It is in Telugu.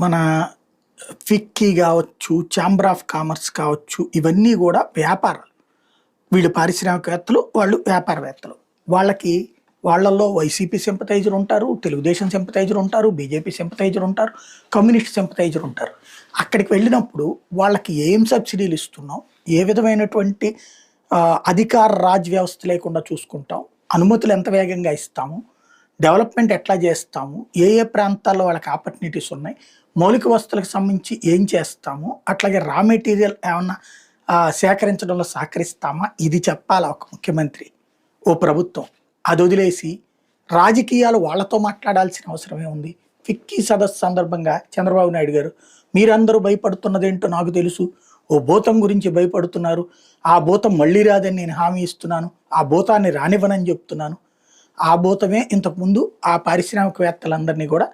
మన ఫిక్కీ కావచ్చు ఛాంబర్ ఆఫ్ కామర్స్ కావచ్చు ఇవన్నీ కూడా వ్యాపారాలు. వీళ్ళు పారిశ్రామికవేత్తలు వాళ్ళు వ్యాపారవేత్తలు. వాళ్ళకి వాళ్ళల్లో వైసీపీ సింపతైజర్ ఉంటారు తెలుగుదేశం సింపతైజర్ ఉంటారు బీజేపీ సింపతైజర్ ఉంటారు కమ్యూనిస్ట్ సింపతైజర్ ఉంటారు. అక్కడికి వెళ్ళినప్పుడు వాళ్ళకి ఏం సబ్సిడీలు ఇస్తున్నాం ఏ విధమైనటువంటి అధికార రాజ్ వ్యవస్థ లేకుండా చూసుకుంటాం అనుమతులు ఎంత వేగంగా ఇస్తాము డెవలప్మెంట్ ఎట్లా చేస్తాము? ఏ ఏ ప్రాంతాల్లో వాళ్ళకి ఆపర్చునిటీస్ ఉన్నాయి? మౌలిక వస్తువులకు సంబంధించి ఏం చేస్తాము? అట్లాగే రా మెటీరియల్ ఏమన్నా సేకరించడంలో సహకరిస్తామా? ఇది చెప్పాలి ఒక ముఖ్యమంత్రి? ఓ ప్రభుత్వం. అది వదిలేసి రాజకీయాలు వాళ్ళతో మాట్లాడాల్సిన అవసరమే ఉంది ఫిక్కీ సదస్సు సందర్భంగా చంద్రబాబు నాయుడు గారు మీరందరూ భయపడుతున్నదేంటో నాకు తెలుసు. ఓ భూతం గురించి భయపడుతున్నారు. ఆ భూతం మళ్ళీ రాదని నేను హామీ ఇస్తున్నాను. ఆ భూతాన్ని రానివ్వనని చెప్తున్నాను. ఆ భూతమే ఇంతకుముందు ఆ పారిశ్రామికవేత్తలందరినీ కూడా